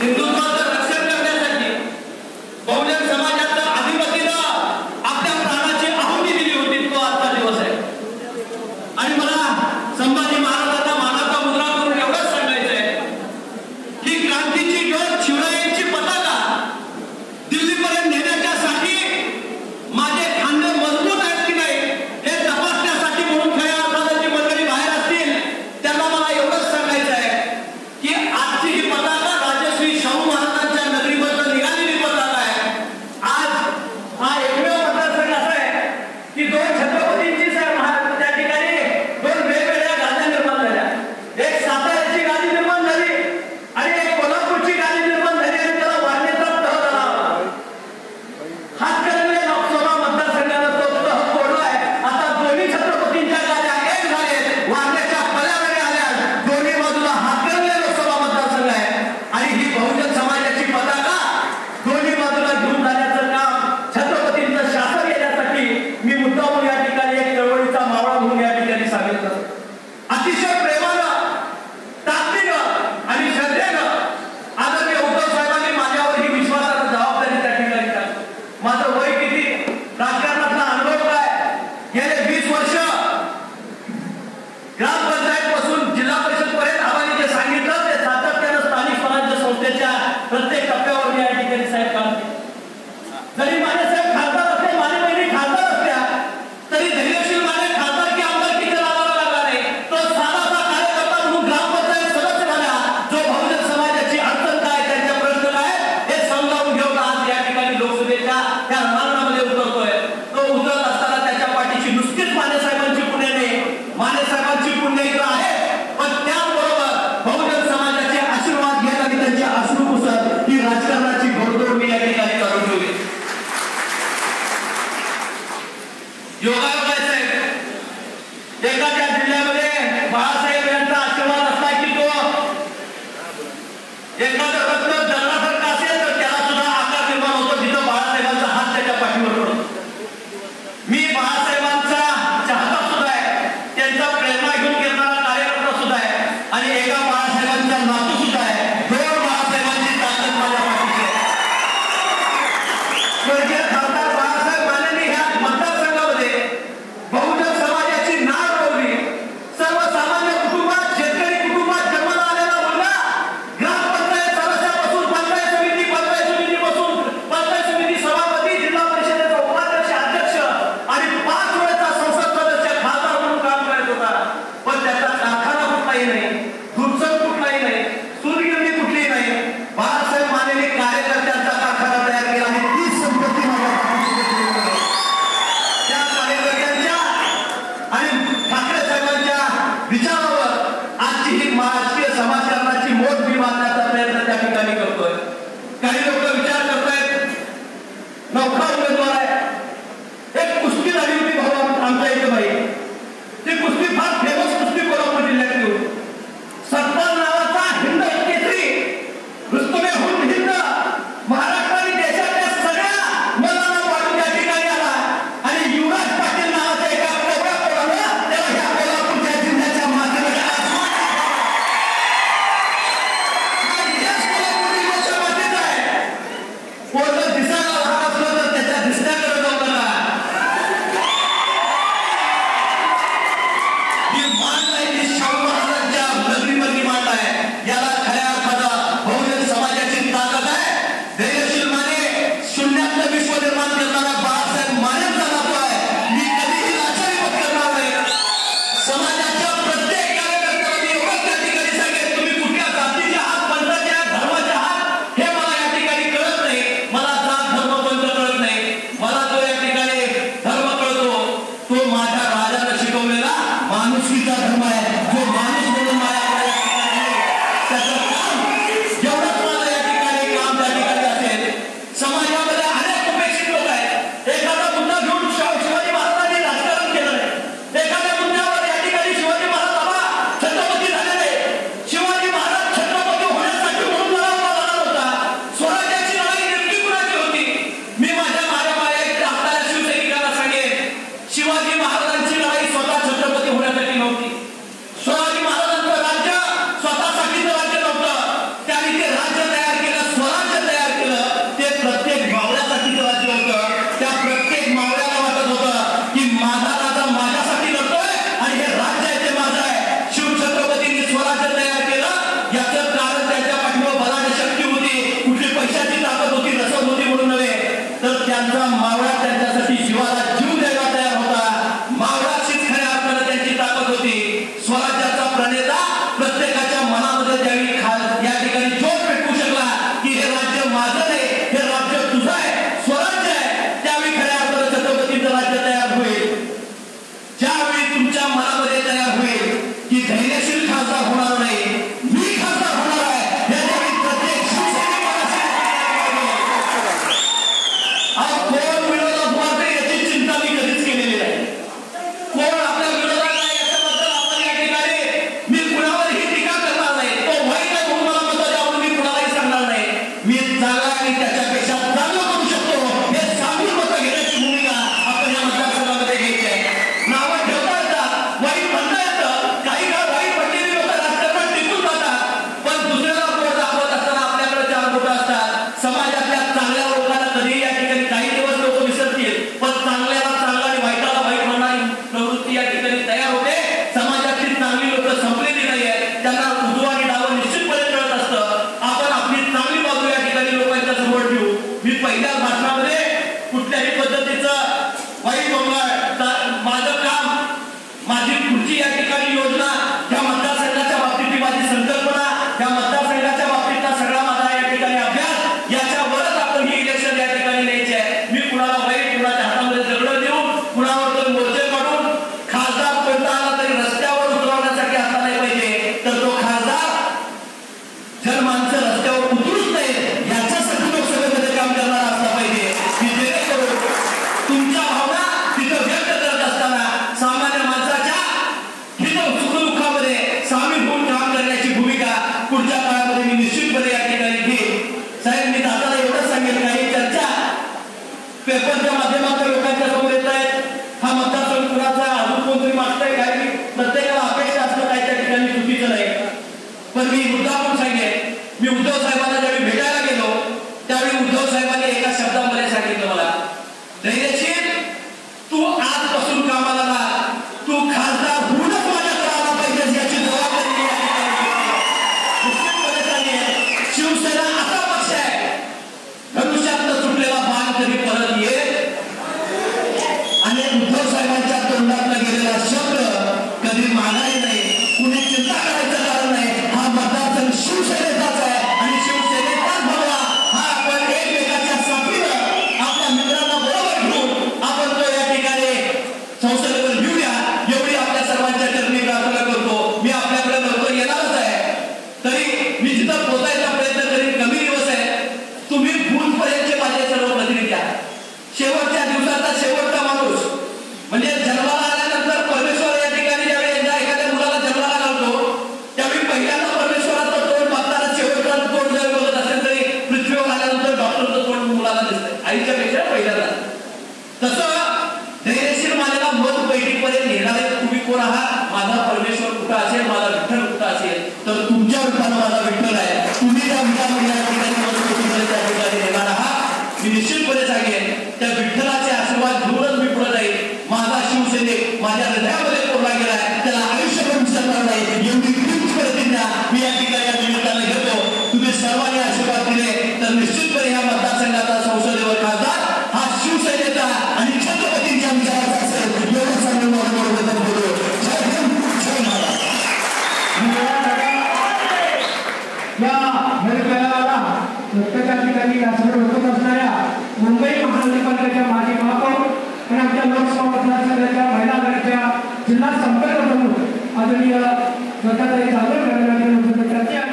हिंदुत्वाचं Gracias. मी पहिल्या भाषणामध्ये कुठल्याही पद्धतीचं When we शेवटच्या दिवसाचा शेवटचा माणूस. म्हणजे जन्माला आल्यानंतर परमेश्वर या ठिकाणी ज्यावेळी एकदा एखाद्या मुलाला जन्माला घालतो त्यावेळी पहिल्यांदा परमेश्वराचं तोंड बघताना शेवटचा तोंड जर बघत असेल तरी पृथ्वीवर आल्यानंतर डॉक्टरचं तोंड मुलाला दिसतंय. आईच्या पेक्षा पहिल्यांदा. तसं धैर्यशील माझ्याला मत बैठकीपर्यंत नेणारे तुम्ही कोण आहात? माझा परमेश्वर कुठं असेल? माझा विठ्ठल या हेरफेराला प्रत्येका ठिकाणी व्यासपीठ होत असणाऱ्या मुंबई महानगरपालिकेच्या माजी महापौर आणि आमच्या लोकसभा मतदारसंघाच्या महिला आघाडीच्या जिल्हा संपर्क प्रमुख आदरणीय दत्ताताई जाधव यांनी